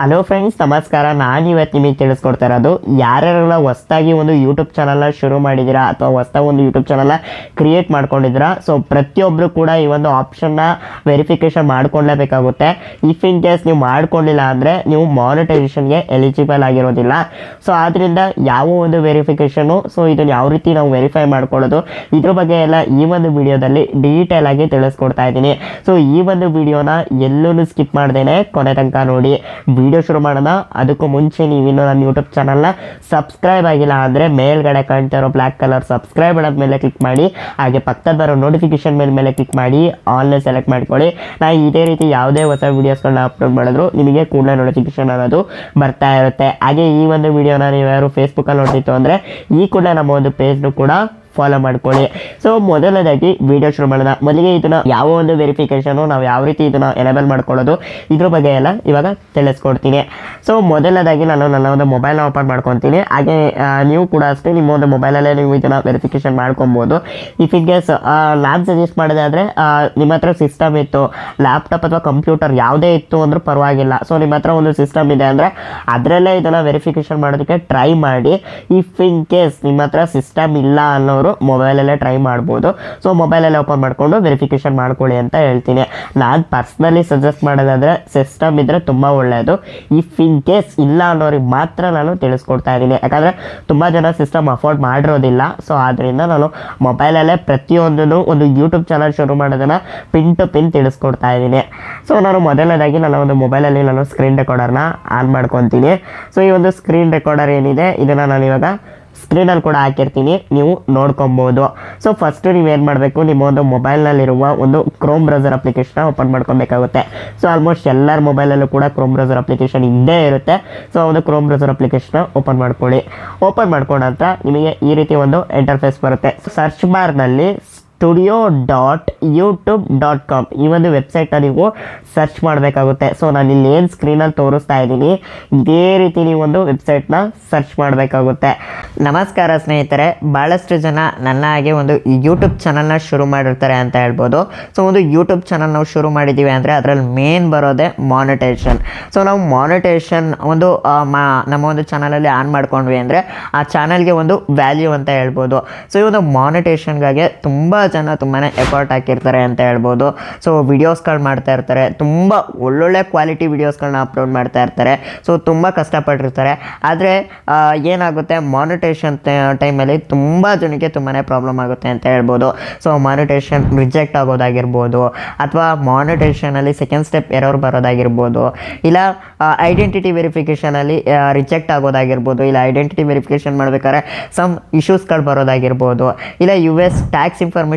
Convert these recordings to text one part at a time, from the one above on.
Hello friends ನಮಸ್ಕಾರ. ನಾನು ಇವತ್ತು ನಿಮಗೆ ತಿಳಿಸ್ಕೊಡ್ತಾ ಇರೋದು, ಯಾರ್ಯಾರೆಲ್ಲ ಹೊಸ್ದಾಗಿ ಒಂದು ಯೂಟ್ಯೂಬ್ ಚಾನಲ್ನ ಶುರು ಮಾಡಿದ್ದೀರಾ ಅಥವಾ ಹೊಸ್ದಾಗಿ ಒಂದು ಯೂಟ್ಯೂಬ್ ಚಾನಲ್ನ ಕ್ರಿಯೇಟ್ ಮಾಡ್ಕೊಂಡಿದ್ದೀರಾ ಸೊ ಪ್ರತಿಯೊಬ್ಬರು ಕೂಡ ಈ ಒಂದು ಆಪ್ಷನ್ನ ವೆರಿಫಿಕೇಷನ್ ಮಾಡ್ಕೊಳ್ಳೇಬೇಕಾಗುತ್ತೆ ಇಫ್ ಇನ್ ಕೇಸ್ ನೀವು ಮಾಡ್ಕೊಂಡಿಲ್ಲ ಅಂದರೆ ನೀವು ಮಾನಿಟೈಸೇಷನ್ಗೆ ಎಲಿಜಿಬಲ್ ಆಗಿರೋದಿಲ್ಲ. ಸೊ ಆದ್ದರಿಂದ ಯಾವ ಒಂದು ವೆರಿಫಿಕೇಷನು ಸೊ ಇದನ್ನು ಯಾವ ರೀತಿ ನಾವು ವೆರಿಫೈ ಮಾಡ್ಕೊಳ್ಳೋದು, ಇದ್ರ ಬಗ್ಗೆ ಎಲ್ಲ ಈ ಒಂದು ವಿಡಿಯೋದಲ್ಲಿ ಡೀಟೇಲ್ ಆಗಿ ತಿಳಿಸ್ಕೊಡ್ತಾ ಇದ್ದೀನಿ. ಸೊ ಈ ಒಂದು ವಿಡಿಯೋನ ಎಲ್ಲೂ ಸ್ಕಿಪ್ ಮಾಡ್ದೇನೆ, ಕೊನೆ ತನಕ ನೋಡಿ. ವಿಡಿಯೋ ಶುರು ಮಾಡೋಣ. ಅದಕ್ಕೂ ಮುಂಚೆ ನೀವಿನ್ನೂ ನನ್ನ ಯೂಟ್ಯೂಬ್ ಚಾನಲ್ನ ಸಬ್ಸ್ಕ್ರೈಬ್ ಆಗಿಲ್ಲ ಅಂದರೆ ಮೇಲ್ಗಡೆ ಕಾಣ್ತಾ ಇರೋ ಬ್ಲ್ಯಾಕ್ ಕಲರ್ ಸಬ್ಸ್ಕ್ರೈಬ್ ಮಾಡೋದ ಮೇಲೆ ಕ್ಲಿಕ್ ಮಾಡಿ, ಹಾಗೆ ಪಕ್ಕದ ಬರೋ ನೋಟಿಫಿಕೇಶನ್ ಮೇಲೆ ಮೇಲೆ ಕ್ಲಿಕ್ ಮಾಡಿ ಆನ್ಲೈನ್ ಸೆಲೆಕ್ಟ್ ಮಾಡ್ಕೊಳ್ಳಿ. ನಾ ಇದೇ ರೀತಿ ಯಾವುದೇ ಹೊಸ ವೀಡಿಯೋಸ್ಗಳನ್ನ ಅಪ್ಲೋಡ್ ಮಾಡಿದ್ರು ನಿಮಗೆ ಕೂಡಲೇ ನೋಟಿಫಿಕೇಶನ್ ಅನ್ನೋದು ಬರ್ತಾ ಇರುತ್ತೆ. ಹಾಗೆ ಈ ಒಂದು ವಿಡಿಯೋನ ನೀವು ಯಾರು ಫೇಸ್ಬುಕ್ಕಲ್ಲಿ ನೋಡ್ತಿತ್ತು ಅಂದರೆ ಈ ಕೂಡ ನಮ್ಮ ಒಂದು ಪೇಜ್ನು ಕೂಡ ಫಾಲೋ ಮಾಡ್ಕೊಳ್ಳಿ. ಸೊ ಮೊದಲನೇದಾಗಿ ವಿಡಿಯೋ ಶುರು ಮಾಡೋಣ. ಮೊದಲಿಗೆ ಇದನ್ನ ಯಾವ ಒಂದು ವೆರಿಫಿಕೇಶನು ನಾವು ಯಾವ ರೀತಿ ಇದನ್ನ ಎನೇಬಲ್ ಮಾಡ್ಕೊಳ್ಳೋದು, ಇದ್ರ ಬಗ್ಗೆ ಎಲ್ಲ ಇವಾಗ ತಿಳಿಸ್ಕೊಡ್ತೀನಿ. ಸೊ ಮೊದಲನೇದಾಗಿ ನಾನು ನನ್ನ ಒಂದು ಮೊಬೈಲ್ನ ಓಪನ್ ಮಾಡ್ಕೊತೀನಿ. ಹಾಗೆ ನೀವು ಕೂಡ ಅಷ್ಟೇ ನಿಮ್ಮ ಒಂದು ಮೊಬೈಲಲ್ಲೇ ನೀವು ಇದನ್ನ ವೆರಿಫಿಕೇಶನ್ ಮಾಡ್ಕೊಬೋದು. ಇಫ್ ಇನ್ ಕೇಸ್ ನಾನು ಸಜೆಸ್ಟ್ ಮಾಡೋದಾದರೆ ನಿಮ್ಮ ಹತ್ರ ಸಿಸ್ಟಮ್ ಇತ್ತು ಲ್ಯಾಪ್ಟಾಪ್ ಅಥವಾ ಕಂಪ್ಯೂಟರ್ ಯಾವುದೇ ಇತ್ತು ಅಂದ್ರೂ ಪರವಾಗಿಲ್ಲ. ಸೊ ನಿಮ್ಮ ಹತ್ರ ಒಂದು ಸಿಸ್ಟಮ್ ಇದೆ ಅಂದರೆ ಅದರಲ್ಲೇ ಇದನ್ನು ವೆರಿಫಿಕೇಶನ್ ಮಾಡೋದಕ್ಕೆ ಟ್ರೈ ಮಾಡಿ. ಇಫ್ ಇನ್ ಕೇಸ್ ನಿಮ್ಮ ಹತ್ರ ಸಿಸ್ಟಮ್ ಇಲ್ಲ ಅನ್ನೋರು ಮೊಬೈಲಲ್ಲೇ ಟ್ರೈ ಮಾಡ್ಬೋದು. ಸೊ ಮೊಬೈಲಲ್ಲೇ ಓಪನ್ ಮಾಡಿಕೊಂಡು ವೆರಿಫಿಕೇಶನ್ ಮಾಡ್ಕೊಳ್ಳಿ ಅಂತ ಹೇಳ್ತೀನಿ. ನಾನು ಪರ್ಸ್ನಲಿ ಸಜೆಸ್ಟ್ ಮಾಡೋದಾದರೆ ಸಿಸ್ಟಮ್ ಇದ್ದರೆ ತುಂಬ ಒಳ್ಳೆಯದು ಇಫ್ ಇನ್ ಕೇಸ್ ಇಲ್ಲ ಅನ್ನೋರಿಗೆ ಮಾತ್ರ ನಾನು ತಿಳಿಸ್ಕೊಡ್ತಾ ಇದ್ದೀನಿ. ಯಾಕಂದರೆ ತುಂಬ ಜನ ಸಿಸ್ಟಮ್ ಅಫೋರ್ಡ್ ಮಾಡಿರೋದಿಲ್ಲ. ಸೊ ಆದ್ದರಿಂದ ನಾನು ಮೊಬೈಲಲ್ಲೇ ಪ್ರತಿಯೊಂದನ್ನು ಒಂದು ಯೂಟ್ಯೂಬ್ ಚಾನಲ್ ಶುರು ಮಾಡೋದನ್ನು ಪಿನ್ ಟು ಪಿನ್ ತಿಳಿಸ್ಕೊಡ್ತಾ ಇದ್ದೀನಿ. ಸೊ ನಾನು ಮೊದಲನೇದಾಗಿ ನನ್ನ ಒಂದು ಮೊಬೈಲಲ್ಲಿ ನಾನು ಸ್ಕ್ರೀನ್ ರೆಕಾರ್ಡರ್ನ ಆನ್ ಮಾಡ್ಕೊತೀನಿ. ಸೊ ಈ ಒಂದು ಸ್ಕ್ರೀನ್ ರೆಕಾರ್ಡರ್ ಏನಿದೆ, ಇದನ್ನು ನಾನು ಇವಾಗ ಸ್ಕ್ರೀನಲ್ಲಿ ಕೂಡ ಹಾಕಿರ್ತೀನಿ, ನೀವು ನೋಡ್ಕೊಬೋದು. ಸೊ ಫಸ್ಟು ಏನು ಮಾಡಬೇಕು ನಿಮ್ಮ ಒಂದು ಮೊಬೈಲ್ನಲ್ಲಿರುವ ಒಂದು ಕ್ರೋಮ್ ಬ್ರೌಸರ್ ಅಪ್ಲಿಕೇಶನ್ ಓಪನ್ ಮಾಡ್ಕೊಬೇಕಾಗುತ್ತೆ. ಸೊ ಆಲ್ಮೋಸ್ಟ್ ಎಲ್ಲರ ಮೊಬೈಲಲ್ಲೂ ಕೂಡ ಕ್ರೋಮ್ ಬ್ರೌಸರ್ ಅಪ್ಲಿಕೇಶನ್ ಇದ್ದೇ ಇರುತ್ತೆ. ಸೊ ಒಂದು ಕ್ರೋಮ್ ಬ್ರೌಸರ್ ಅಪ್ಲಿಕೇಶನ್ ಓಪನ್ ಮಾಡ್ಕೊಳ್ಳಿ. ಓಪನ್ ಮಾಡ್ಕೊಂಡಂತ ನಿಮಗೆ ಈ ರೀತಿ ಒಂದು ಇಂಟರ್ಫೇಸ್ ಬರುತ್ತೆ. ಸರ್ಚ್ ಬಾರ್ನಲ್ಲಿ studio dot YouTube dot com ಈ ಒಂದು ವೆಬ್ಸೈಟ್ನ ನೀವು ಸರ್ಚ್ ಮಾಡಬೇಕಾಗುತ್ತೆ. ಸೊ ನಾನು ಇಲ್ಲಿ ಏನು ಸ್ಕ್ರೀನಲ್ಲಿ ತೋರಿಸ್ತಾ ಇದ್ದೀನಿ, ಇದೇ ರೀತಿ ನೀವು ಒಂದು ವೆಬ್ಸೈಟ್ನ ಸರ್ಚ್ ಮಾಡಬೇಕಾಗುತ್ತೆ. ನಮಸ್ಕಾರ ಸ್ನೇಹಿತರೆ ಭಾಳಷ್ಟು ಜನ ನನ್ನ ಹಾಗೆ ಒಂದು ಯೂಟ್ಯೂಬ್ ಚಾನಲ್ನ ಶುರು ಮಾಡಿರ್ತಾರೆ ಅಂತ ಹೇಳ್ಬೋದು. ಸೊ ಒಂದು ಯೂಟ್ಯೂಬ್ ಚಾನಲ್ ನಾವು ಶುರು ಮಾಡಿದ್ದೀವಿ ಅಂದರೆ ಅದರಲ್ಲಿ ಮೇನ್ ಬರೋದೇ ಮಾನಿಟೇಷನ್ ಸೊ ನಾವು ಮಾನಿಟೇಷನ್ ಒಂದು ಮಾ, ನಮ್ಮ ಒಂದು ಚಾನಲಲ್ಲಿ ಆನ್ ಮಾಡ್ಕೊಂಡ್ವಿ ಅಂದರೆ ಆ ಚಾನಲ್ಗೆ ಒಂದು ವ್ಯಾಲ್ಯೂ ಅಂತ ಹೇಳ್ಬೋದು. ಸೊ ಈ ಒಂದು ಮಾನಿಟೇಷನ್ಗಾಗಿ ತುಂಬ ಜನ ತುಂಬಾ ಎಫರ್ಟ್ ಹಾಕಿರ್ತಾರೆ ಅಂತ ಹೇಳ್ಬೋದು. ಸೊ ವಿಡಿಯೋಸ್ಗಳು ಮಾಡ್ತಾ ಇರ್ತಾರೆ. ತುಂಬ ಒಳ್ಳೊಳ್ಳೆ ಕ್ವಾಲಿಟಿ ವಿಡಿಯೋಸ್ಗಳನ್ನ ಅಪ್ಲೋಡ್ ಮಾಡ್ತಾ ಇರ್ತಾರೆ. ಸೊ ತುಂಬ ಕಷ್ಟಪಟ್ಟಿರ್ತಾರೆ. ಆದರೆ ಏನಾಗುತ್ತೆ? ಮಾನಿಟೇಷನ್ ಟೈಮಲ್ಲಿ ತುಂಬ ಜನಕ್ಕೆ ತುಂಬಾ ಪ್ರಾಬ್ಲಮ್ ಆಗುತ್ತೆ ಅಂತ ಹೇಳ್ಬೋದು. ಸೊ ಮಾನಿಟೇಷನ್ ರಿಜೆಕ್ಟ್ ಆಗೋದಾಗಿರ್ಬೋದು. ಅಥವಾ ಮಾನಿಟೇಷನಲ್ಲಿ ಸೆಕೆಂಡ್ ಸ್ಟೆಪ್ ಎರರ್ ಬರೋದಾಗಿರ್ಬೋದು. ಇಲ್ಲ ಐಡೆಂಟಿಟಿ ವೆರಿಫಿಕೇಷನಲ್ಲಿ ರಿಜೆಕ್ಟ್ ಆಗೋದಾಗಿರ್ಬೋದು. ಇಲ್ಲ ಐಡೆಂಟಿಟಿ ವೆರಿಫಿಕೇಷನ್ ಮಾಡ್ಬೇಕಾದ್ರೆ ಸಮ್ ಇಶ್ಯೂಸ್ಗಳು ಬರೋದಾಗಿರ್ಬೋದು. ಇಲ್ಲ U S tax information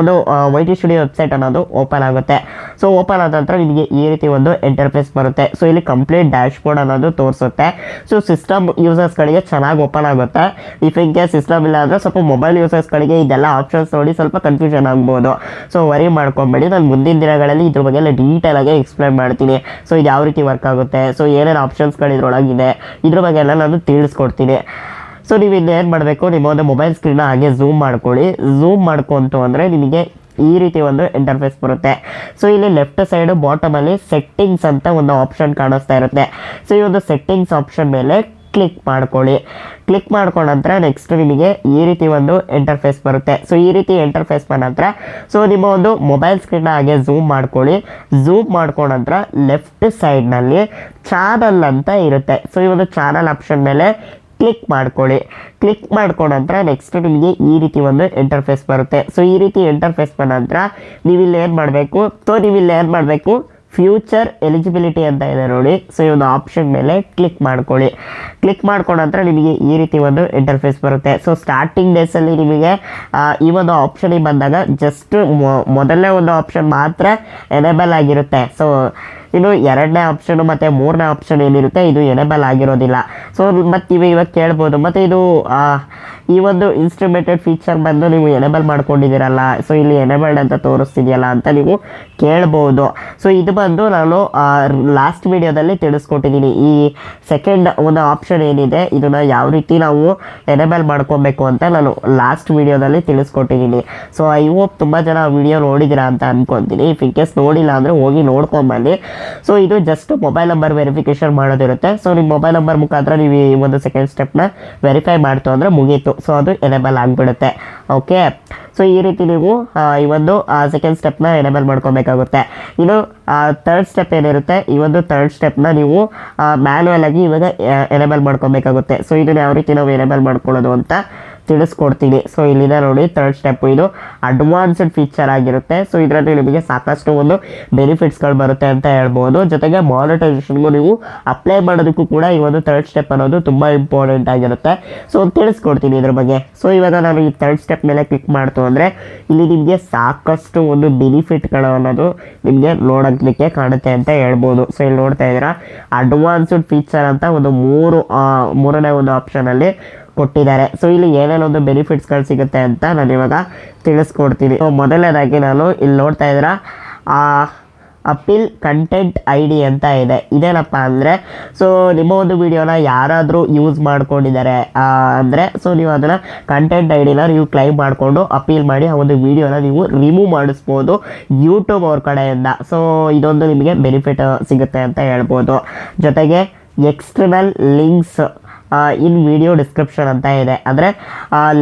ಒಂದು ವೈ ಟಿ ಸ್ಟುಡಿಯೋ ವೆಬ್ಸೈಟ್ ಅನ್ನೋದು ಓಪನ್ ಆಗುತ್ತೆ. ಸೊ, ಓಪನ್ ಆದ ನಂತರ ನಿಮಗೆ ಈ ರೀತಿ ಒಂದು ಇಂಟರ್ಫೇಸ್ ಬರುತ್ತೆ. ಸೊ, ಇಲ್ಲಿ ಕಂಪ್ಲೀಟ್ ಡ್ಯಾಶ್ ಬೋರ್ಡ್ ಅನ್ನೋದು ತೋರಿಸುತ್ತೆ. ಸೊ ಸಿಸ್ಟಮ್ ಯೂಸರ್ಸ್ಗಳಿಗೆ ಚೆನ್ನಾಗಿ ಓಪನ್ ಆಗುತ್ತೆ. ಇಫ್ ಇನ್ ಕೇಸ್ ಸಿಸ್ಟಮ್ ಇಲ್ಲ ಅಂದರೆ ಸ್ವಲ್ಪ ಮೊಬೈಲ್ ಯೂಸರ್ಸ್ಗಳಿಗೆ ಇದೆಲ್ಲ ಆಪ್ಷನ್ಸ್ ನೋಡಿ ಸ್ವಲ್ಪ ಕನ್ಫ್ಯೂಷನ್ ಆಗ್ಬೋದು. ಸೊ ವರಿ ಮಾಡ್ಕೊಬೇಡಿ. ನಾನು ಮುಂದಿನ ದಿನಗಳಲ್ಲಿ ಇದ್ರ ಬಗ್ಗೆ ಎಲ್ಲ ಡೀಟೇಲ್ ಆಗಿ ಎಕ್ಸ್ಪ್ಲೈನ್ ಮಾಡ್ತೀನಿ. ಸೊ ಇದು ಯಾವ ರೀತಿ ವರ್ಕ್ ಆಗುತ್ತೆ? ಸೊ ಏನೇನು ಆಪ್ಷನ್ಸ್ಗಳು ಇದ್ರೊಳಗಿದೆ ಇದ್ರ ಬಗ್ಗೆ ಎಲ್ಲ ನಾನು ತಿಳಿಸ್ಕೊಡ್ತೀನಿ. ಸೊ ನೀವು ಇಲ್ಲಿ ಏನು ಮಾಡಬೇಕು ನಿಮ್ಮ ಒಂದು ಮೊಬೈಲ್ ಸ್ಕ್ರೀನ್ನ ಹಾಗೆ ಝೂಮ್ ಮಾಡ್ಕೊಳ್ಳಿ. ಝೂಮ್ ಮಾಡ್ಕೊಂತು ಅಂದರೆ ನಿಮಗೆ ಈ ರೀತಿ ಒಂದು ಇಂಟರ್ಫೇಸ್ ಬರುತ್ತೆ. ಸೊ ಇಲ್ಲಿ ಲೆಫ್ಟ್ ಸೈಡು ಬಾಟಮಲ್ಲಿ ಸೆಟ್ಟಿಂಗ್ಸ್ ಅಂತ ಒಂದು ಆಪ್ಷನ್ ಕಾಣಿಸ್ತಾ ಇರುತ್ತೆ. ಸೊ ಈ ಒಂದು ಸೆಟ್ಟಿಂಗ್ಸ್ ಆಪ್ಷನ್ ಮೇಲೆ ಕ್ಲಿಕ್ ಮಾಡ್ಕೊಳ್ಳಿ. ಕ್ಲಿಕ್ ಮಾಡ್ಕೊಂಡ ನಂತರ ನೆಕ್ಸ್ಟ್ ನಿಮಗೆ ಈ ರೀತಿ ಒಂದು ಇಂಟರ್ಫೇಸ್ ಬರುತ್ತೆ. ಸೊ ಈ ರೀತಿ ಇಂಟರ್ಫೇಸ್ ಬಂದ ನಂತರ ಸೊ ನಿಮ್ಮ ಒಂದು ಮೊಬೈಲ್ ಸ್ಕ್ರೀನ್ನ ಹಾಗೆ ಝೂಮ್ ಮಾಡ್ಕೊಳ್ಳಿ. ಝೂಮ್ ಮಾಡ್ಕೊಂಡ ನಂತರ ಲೆಫ್ಟ್ ಸೈಡ್ನಲ್ಲಿ ಚಾನಲ್ ಅಂತ ಇರುತ್ತೆ. ಸೊ ಈ ಒಂದು ಚಾನಲ್ ಆಪ್ಷನ್ ಮೇಲೆ ಕ್ಲಿಕ್ ಮಾಡ್ಕೊಳ್ಳಿ. ಕ್ಲಿಕ್ ಮಾಡ್ಕೊಂಡ ನಂತರ ನೆಕ್ಸ್ಟ್ ನಿಮಗೆ ಈ ರೀತಿ ಒಂದು ಇಂಟರ್ಫೇಸ್ ಬರುತ್ತೆ. ಸೊ ಈ ರೀತಿ ಇಂಟರ್ಫೇಸ್ ಬಂದ ನಂತರ ನೀವು ಇಲ್ಲಿ ಏನು ಮಾಡಬೇಕು? ಸೊ ನೀವು ಇಲ್ಲಿ ಏನು ಮಾಡಬೇಕು? ಫ್ಯೂಚರ್ ಎಲಿಜಿಬಿಲಿಟಿ ಅಂತ ಇದೆ ನೋಡಿ. ಸೊ ಈ ಒಂದು ಆಪ್ಷನ್ ಮೇಲೆ ಕ್ಲಿಕ್ ಮಾಡ್ಕೊಳ್ಳಿ. ಕ್ಲಿಕ್ ಮಾಡ್ಕೊಂಡ ನಂತರ ನಿಮಗೆ ಈ ರೀತಿ ಒಂದು ಇಂಟರ್ಫೇಸ್ ಬರುತ್ತೆ. ಸೊ ಸ್ಟಾರ್ಟಿಂಗ್ ಡೇಸಲ್ಲಿ ನಿಮಗೆ ಈ ಒಂದು ಆಪ್ಷನಿಗೆ ಬಂದಾಗ ಜಸ್ಟ್ ಮೊದಲನೇ ಒಂದು ಆಪ್ಷನ್ ಮಾತ್ರ ಎನೇಬಲ್ ಆಗಿರುತ್ತೆ. ಸೊ ಇನ್ನು ಎರಡನೇ ಆಪ್ಷನ್ ಮತ್ತು ಮೂರನೇ ಆಪ್ಷನ್ ಏನಿರುತ್ತೆ, ಇದು ಎನೇಬಲ್ ಆಗಿರೋದಿಲ್ಲ. ಸೊ ಮತ್ತು ನೀವು ಇವಾಗ ಕೇಳ್ಬೋದು. ಮತ್ತು ಇದು ಈ ಒಂದು ಇನ್ಸ್ಟ್ರೂಮೆಂಟೆಡ್ ಫೀಚರ್ ಬಂದು ನೀವು ಎನೇಬಲ್ ಮಾಡ್ಕೊಂಡಿದ್ದೀರಲ್ಲ ಸೊ ಇಲ್ಲಿ ಎನೇಬಲ್ಡ್ ಅಂತ ತೋರಿಸ್ತಿದೆಯಲ್ಲ ಅಂತ ನೀವು ಕೇಳ್ಬೋದು. ಸೊ ಇದು ಬಂದು ನಾನು ಲಾಸ್ಟ್ ವಿಡಿಯೋದಲ್ಲಿ ತಿಳಿಸ್ಕೊಟ್ಟಿದ್ದೀನಿ. ಈ ಸೆಕೆಂಡ್ ಒಂದು ಆಪ್ಷನ್ ಏನಿದೆ, ಇದನ್ನು ಯಾವ ರೀತಿ ನಾವು ಎನೇಬಲ್ ಮಾಡ್ಕೊಬೇಕು ಅಂತ ನಾನು ಲಾಸ್ಟ್ ವಿಡಿಯೋದಲ್ಲಿ ತಿಳಿಸ್ಕೊಟ್ಟಿದ್ದೀನಿ. ಸೊ ಐ ಹೋಪ್ ತುಂಬ ಜನ ವಿಡಿಯೋ ನೋಡಿದ್ದೀರಾ ಅಂತ ಅನ್ಕೊತೀನಿ. ಇಫ್ ಇನ್ ಕೇಸ್ ನೋಡಿಲ್ಲ ಅಂದರೆ ಹೋಗಿ ನೋಡ್ಕೊಂಬನ್ನಿ ಸೊ ಇದು ಜಸ್ಟ್ ಮೊಬೈಲ್ ನಂಬರ್ ವೆರಿಫಿಕೇಶನ್ ಮಾಡೋದಿರುತ್ತೆ. ಸೊ ನಿಮ್ಮ ಮೊಬೈಲ್ ನಂಬರ್ ಮುಖಾಂತರ ನೀವು ಈ ಒಂದು ಸೆಕೆಂಡ್ ಸ್ಟೆಪ್ನ ವೆರಿಫೈ ಮಾಡ್ತು ಅಂದರೆ ಮುಗೀತು. ಸೊ ಅದು ಎನೇಬಲ್ ಆಗಿಬಿಡುತ್ತೆ. ಓಕೆ ಸೊ ಈ ರೀತಿ ನೀವು ಈ ಒಂದು ಸೆಕೆಂಡ್ ಸ್ಟೆಪ್ನ ಎನೇಬಲ್ ಮಾಡ್ಕೊಬೇಕಾಗುತ್ತೆ. ಇನ್ನು ತರ್ಡ್ ಸ್ಟೆಪ್ ಏನಿರುತ್ತೆ? ಈ ಒಂದು ತರ್ಡ್ ಸ್ಟೆಪ್ನ ನೀವು ಮ್ಯಾನ್ಯಲ್ ಆಗಿ ಇವಾಗ ಎನೇಬಲ್ ಮಾಡ್ಕೊಬೇಕಾಗುತ್ತೆ. ಸೊ ಇದನ್ನ ಯಾವ ರೀತಿ ನಾವು ಎನೇಬಲ್ ಮಾಡ್ಕೊಳ್ಳೋದು ಅಂತ ತಿಳಿಸ್ಕೊಡ್ತೀನಿ ಸೊ ಇಲ್ಲಿಂದ ನೋಡಿ ತರ್ಡ್ ಸ್ಟೆಪ್ ಇದು. ಅಡ್ವಾನ್ಸ್ಡ್ ಫೀಚರ್ ಆಗಿರುತ್ತೆ. ಸೊ ಇದರಲ್ಲಿ ನಿಮಗೆ ಸಾಕಷ್ಟು ಒಂದು ಬೆನಿಫಿಟ್ಸ್ಗಳು ಬರುತ್ತೆ ಅಂತ ಹೇಳ್ಬೋದು. ಜೊತೆಗೆ ಮಾನಿಟೈಸೇಷನ್ಗೂ ನೀವು ಅಪ್ಲೈ ಮಾಡೋದಕ್ಕೂ ಕೂಡ ಈ ಒಂದು ಥರ್ಡ್ ಸ್ಟೆಪ್ ಅನ್ನೋದು ತುಂಬ ಇಂಪಾರ್ಟೆಂಟ್ ಆಗಿರುತ್ತೆ. ಸೊ ತಿಳಿಸ್ಕೊಡ್ತೀನಿ ಇದ್ರ ಬಗ್ಗೆ. ಸೊ ಇವಾಗ ನಾನು ಈ ಥರ್ಡ್ ಸ್ಟೆಪ್ ಮೇಲೆ ಕ್ಲಿಕ್ ಮಾಡ್ತು ಅಂದರೆ, ಇಲ್ಲಿ ನಿಮಗೆ ಸಾಕಷ್ಟು ಒಂದು ಬೆನಿಫಿಟ್ಗಳು ಅನ್ನೋದು ನಿಮಗೆ ನೋಡೋದಕ್ಕೆ ಕಾಣುತ್ತೆ ಅಂತ ಹೇಳ್ಬೋದು. ಸೊ ಇಲ್ಲಿ ನೋಡ್ತಾ ಇದ್ದೀರಾ ಅಡ್ವಾನ್ಸ್ಡ್ ಫೀಚರ್ ಅಂತ ಒಂದು ಮೂರು ಮೂರನೇ ಒಂದು ಆಪ್ಷನಲ್ಲಿ ಕೊಟ್ಟಿದ್ದಾರೆ. ಸೊ ಇಲ್ಲಿ ಏನೇನೊಂದು ಬೆನಿಫಿಟ್ಸ್ಗಳು ಸಿಗುತ್ತೆ ಅಂತ ನಾನು ಇವಾಗ ತಿಳಿಸ್ಕೊಡ್ತೀನಿ. ಸೊ ಮೊದಲನೇದಾಗಿ ನಾನು ಇಲ್ಲಿ ನೋಡ್ತಾ ಇದ್ದೀರಾ ಅಪೀಲ್ ಕಂಟೆಂಟ್ ಐ ಡಿ ಅಂತ ಇದೆ. ಇದೇನಪ್ಪ ಅಂದರೆ ಸೊ ನಿಮ್ಮ ಒಂದು ವಿಡಿಯೋನ ಯಾರಾದರೂ ಯೂಸ್ ಮಾಡ್ಕೊಂಡಿದ್ದಾರೆ ಅಂದರೆ ಸೊ ನೀವು ಅದನ್ನು ಕಂಟೆಂಟ್ ಐ ಡಿನ ನೀವು ಕ್ಲೈಮ್ ಮಾಡಿಕೊಂಡು ಅಪೀಲ್ ಮಾಡಿ ಆ ಒಂದು ವಿಡಿಯೋನ ನೀವು ರಿಮೂವ್ ಮಾಡಿಸ್ಬೋದು ಯೂಟ್ಯೂಬ್ ಅವ್ರ ಕಡೆಯಿಂದ. ಸೊ ಇದೊಂದು ನಿಮಗೆ ಬೆನಿಫಿಟ್ ಸಿಗುತ್ತೆ ಅಂತ ಹೇಳ್ಬೋದು. ಜೊತೆಗೆ external links in video description ಅಂತ ಇದೆ. ಅಂದರೆ